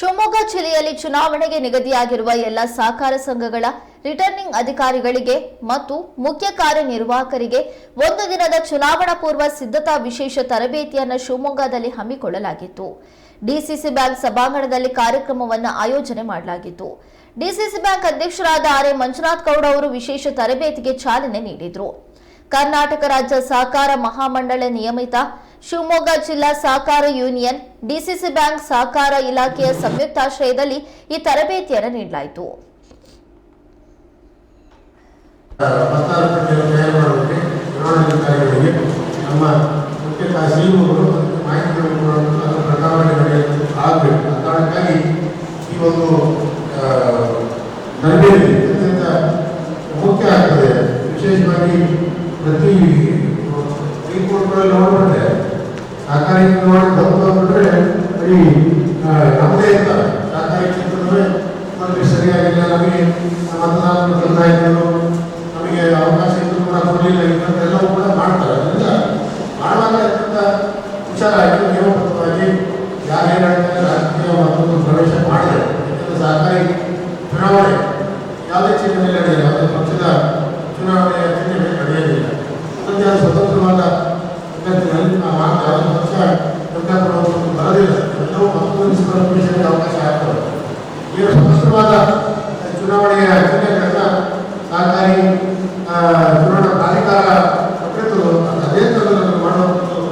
ಶಿವಮೊಗ್ಗ ಜಿಲ್ಲೆಯಲ್ಲಿ ಚುನಾವಣೆಗೆ ನಿಗದಿಯಾಗಿರುವ ಎಲ್ಲ ಸಹಕಾರ ಸಂಘಗಳ ರಿಟರ್ನಿಂಗ್ ಅಧಿಕಾರಿಗಳಿಗೆ ಮತ್ತು ಮುಖ್ಯ ಕಾರ್ಯನಿರ್ವಾಹಕರಿಗೆ ಒಂದು ದಿನದ ಚುನಾವಣಾ ಪೂರ್ವ ಸಿದ್ಧತಾ ವಿಶೇಷ ತರಬೇತಿಯನ್ನು ಶಿವಮೊಗ್ಗದಲ್ಲಿ ಹಮ್ಮಿಕೊಳ್ಳಲಾಗಿತ್ತು. ಡಿಸಿಸಿ ಬ್ಯಾಂಕ್ ಸಭಾಂಗಣದಲ್ಲಿ ಕಾರ್ಯಕ್ರಮವನ್ನು ಆಯೋಜನೆ ಮಾಡಲಾಗಿತ್ತು. ಡಿಸಿಸಿ ಬ್ಯಾಂಕ್ ಅಧ್ಯಕ್ಷರಾದ ಆರ್ ಮಂಜುನಾಥ್ ಗೌಡ ಅವರು ವಿಶೇಷ ತರಬೇತಿಗೆ ಚಾಲನೆ ನೀಡಿದರು. ಕರ್ನಾಟಕ ರಾಜ್ಯ ಸಹಕಾರ ಮಹಾಮಂಡಳ ನಿಯಮಿತ ಶಿವಮೊಗ್ಗ ಜಿಲ್ಲಾ ಸಹಕಾರ ಯೂನಿಯನ್, ಡಿಸಿಸಿ ಬ್ಯಾಂಕ್ ಸಹಕಾರ ಇಲಾಖೆಯ ಸಂಯುಕ್ತಾಶ್ರಯದಲ್ಲಿ ಈ ತರಬೇತಿಯನ್ನು ನೀಡಲಾಯಿತು. ಮುಖ್ಯ ಆಗ್ತದೆ. ವಿಶೇಷವಾಗಿ ಪ್ರತಿ ನೋಡ್ಬಿಟ್ರೆ ಸಹಕಾರಿ ನೋಡಿ ಬಂದ್ಬಿಟ್ರೆ ಈ ನಮ್ಮದೇ ಇರ್ತಾರೆ. ಸಹಕಾರಿ ಕ್ಷೇತ್ರದಲ್ಲಿ ನಮಗೆ ಸರಿಯಾಗಿಲ್ಲ, ನಮಗೆ ಮತದಾನ ನೋಂದಾಯಿಸಲು ನಮಗೆ ಅವಕಾಶ ಇದ್ರು ಕೂಡ ಕೊಡಲಿಲ್ಲ ಇಂಥದ್ದೆಲ್ಲವೂ ಕೂಡ ಮಾಡ್ತಾರೆ. ಅದರಿಂದ ಮಾಡುವಾಗ ಅತ್ಯಂತ ಹುಷಾರಾಗಿ ನಿಯಮಬದ್ಧವಾಗಿ ಹೇಳ್ತಾರೆ ರಾಜಕೀಯ ಮತ್ತೊಂದು ಪ್ರವೇಶ ಮಾಡಿದೆ ಯಾಕಂದರೆ ಸರ್ಕಾರಿ ಚುನಾವಣೆ. ಯಾವುದೇ ಚಿಹ್ನೆಯಲ್ಲಿ ನಡೆಯಲ್ಲ, ಯಾವುದೇ ಪಕ್ಷದ ಚುನಾವಣೆಯ ಚಿಹ್ನೆ ಮೇಲೆ ಅದಕ್ಕೆ ಅದು ಸ್ವತಂತ್ರವಾದ ನಾವು ಮಾಡ್ತಾ ಪಕ್ಷ ಪ್ರಜಾಪ್ರಭುತ್ವ ಬರೋದಿಲ್ಲ ಎಲ್ಲವೂ ಮತ್ತೊಂದು ನಿಷ್ಫಲಪಡಿಸಲಿಕ್ಕೆ ಅವಕಾಶ ಸ್ವತಂತ್ರವಾದ ಚುನಾವಣೆಯ ಚಿಹ್ನೆಗಳನ್ನ ಸಹಕಾರಿ ಆ, ಚುನಾವಣಾ ಪ್ರಾಧಿಕಾರ ಕೊಟ್ಟಿರ್ತದೋ ಅದು ಅದೇ ಥರದಲ್ಲಿ ಮಾಡುವಂಥದ್ದು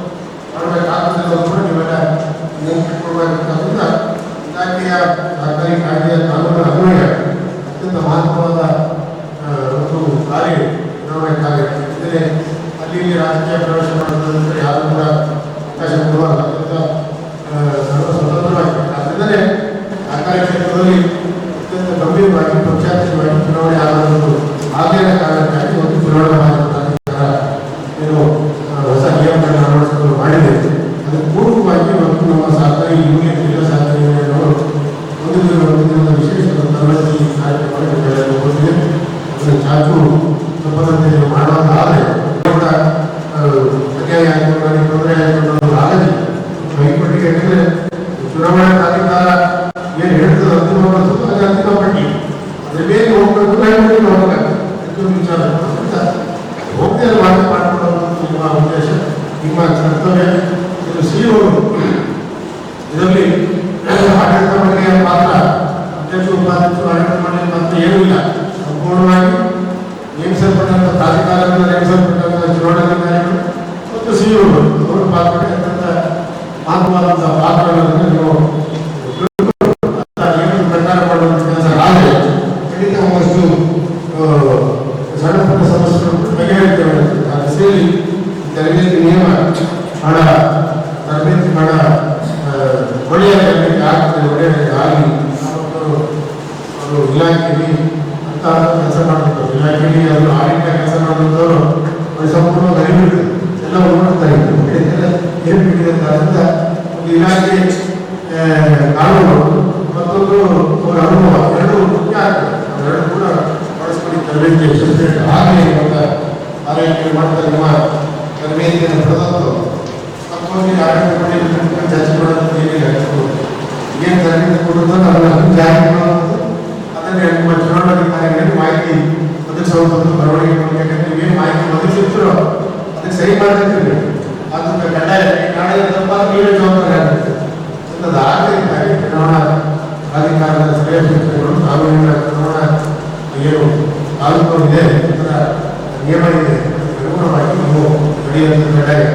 ಮಾಡಬೇಕಾಗ್ತದೆ ಕೂಡ ನೀವೆಲ್ಲ ನೆನಪಿಟ್ಕೊಳ್ಬೇಕಾದ್ರಿಂದ ಇಲಾಖೆಯ ಸಹಕಾರಿ ಕಾಯ್ದೆಯ ಕಾನೂನಿನ ಅನ್ವಯ ಅತ್ಯಂತ ಮಹತ್ವವಾದ ಆ, ಒಂದು ಕಾರ್ಯ ಚುನಾವಣೆ ಕಾರ್ಯ ಇದ್ರೆ ಅಲ್ಲಿ ಇಲ್ಲಿ ರಾಜಕೀಯ ಪ್ರವೇಶ ಮಾಡೋದಂದ್ರೆ ಯಾರು ಕೂಡ ಅವಕಾಶ ಕೊಡುವಾಗ ಅತ್ಯಂತ ಆ, ಸರ್ವ ಸ್ವತಂತ್ರವಾಗಿ ಅದರಿಂದಲೇ ಸಹಕಾರಿ ಕ್ಷೇತ್ರದಲ್ಲಿ ಅತ್ಯಂತ ಗಂಭೀರವಾಗಿ ಪಕ್ಷಾತೀತವಾಗಿ ಚುನಾವಣೆ ಆಗೋದು ಆಗಲಿನ ಕಾರಣಕ್ಕಾಗಿ ಒಂದು ಪ್ರಾಧಿಕಾರ ಏನು ಹೊಸ ನಿಯಮಗಳನ್ನು ಮಾಡಿದೆ. ಅದಕ್ಕೆ ಪೂರ್ವವಾಗಿ ನಮ್ಮ ಸಹಕಾರಿ ಒಂದು ಚುನಾವಣಾ ಏನು ಅಂತಿಮ ಅದು ಹೋಗದೆ ವಾದ ಮಾಡಿಕೊಳ್ಳುವಂಥ ನಿಮ್ಮ ಉದ್ದೇಶ. ನಿಮ್ಮ ಕರ್ತವ್ಯ ಇದು ಸಿಇಒಗಳು ಇದರಲ್ಲಿ ಆಡಳಿತ ಮಂಡಳಿಯ ಪಾತ್ರ ಅಧ್ಯಕ್ಷ ಉಪಾಧ್ಯಕ್ಷರು ಆಡಳಿತ ಮಂಡಳಿ ಪಾತ್ರ ಏನೂ ಇಲ್ಲ. ಸಂಪೂರ್ಣವಾಗಿ ನೇಮಿಸಲ್ಪಟ್ಟಂಥ ನೇಮಿಸಲ್ಪಟ್ಟಂಥ ಆ ದಿಸೆಯಲ್ಲಿ ತರಬೇತಿ ನಿಯಮ ಹಣ, ತರಬೇತಿ ಹಣ ಒಳ್ಳೆಯ ತರಬೇತಿ ಆಗ್ತದೆ ಒಳ್ಳೆಯ ಆಗಿ ಅವರು ಇಲಾಖೆಯಲ್ಲಿ ಅಂತ ಕೆಲಸ ಮಾಡುವಂಥವ್ರು ಇಲಾಖೆಯಲ್ಲಿ ಅವರು ಆಡಳಿತ ಕೆಲಸ ಮಾಡುವಂಥವ್ರು ಅವರು ಸಂಪೂರ್ಣ ಅರಿವಿರ್ತದೆ ಎಲ್ಲ ನೋಡ್ತಾ ಎಲ್ಲ ಏರ್ಪಟ್ಟಿದೆ ಅಂತ. ಒಂದು ಇಲಾಖೆ ಕಾನೂನು ಮತ್ತೊಂದು ಅವರ ಅನುಭವ. ಎರಡು ಮುಖ್ಯ ಆಗ್ತದೆ ಕೂಡ ಬಳಸ್ಕೊಂಡು ತರಬೇತಿ ಯಶಸ್ವಿ ಆಗಲಿ ಅಂತ ಆರೈಕೆ ಮಾಡ್ತಾ ನಿಮ್ಮ ತರಬೇತಿಯನ್ನು ಪಡೆದಂತು ತಪ್ಪೊಂದು ಆರೋಗ್ಯ ಮಾಡಿ ಚರ್ಚೆ ಮಾಡೋದು ಏನಿಲ್ಲ ಏನು ತರಬೇತಿ ಕೊಡೋದು ಅದನ್ನು ಜಾರಿ ಮಾಡೋದು ಅದನ್ನು ನಿಮ್ಮ ಚುನಾವಣಾಧಿಕಾರಿಗಳಿಗೆ ಮಾಹಿತಿ ಒದಗಿಸುವಂಥದ್ದು ಬರವಣಿಗೆ ಮಾಡಬೇಕಂದ್ರೆ ನೀವೇನು ಮಾಹಿತಿ ಒದಗಿಸಿರ್ತೀರೋ ಅದಕ್ಕೆ ಸರಿ ಮಾಡಬೇಕಿರ್ಬೇಕು ಅದಕ್ಕೆ ಕಡ್ಡಾಯ ನಾಳೆ ತಪ್ಪ ನೀವೇ ಜವಾಬ್ದಾರಿ ಆಗ್ತದೆ ಅದು ಆಗಲಿಕ್ಕಾಗಿ ಚುನಾವಣಾ ಪ್ರಾಧಿಕಾರದ ಸಲಹೆ ಸೂಚನೆಗಳು ಕಾನೂನಿನ ಚುನಾವಣಾ ಏನು ಇದೆ ಅದರ ನಿಯಮ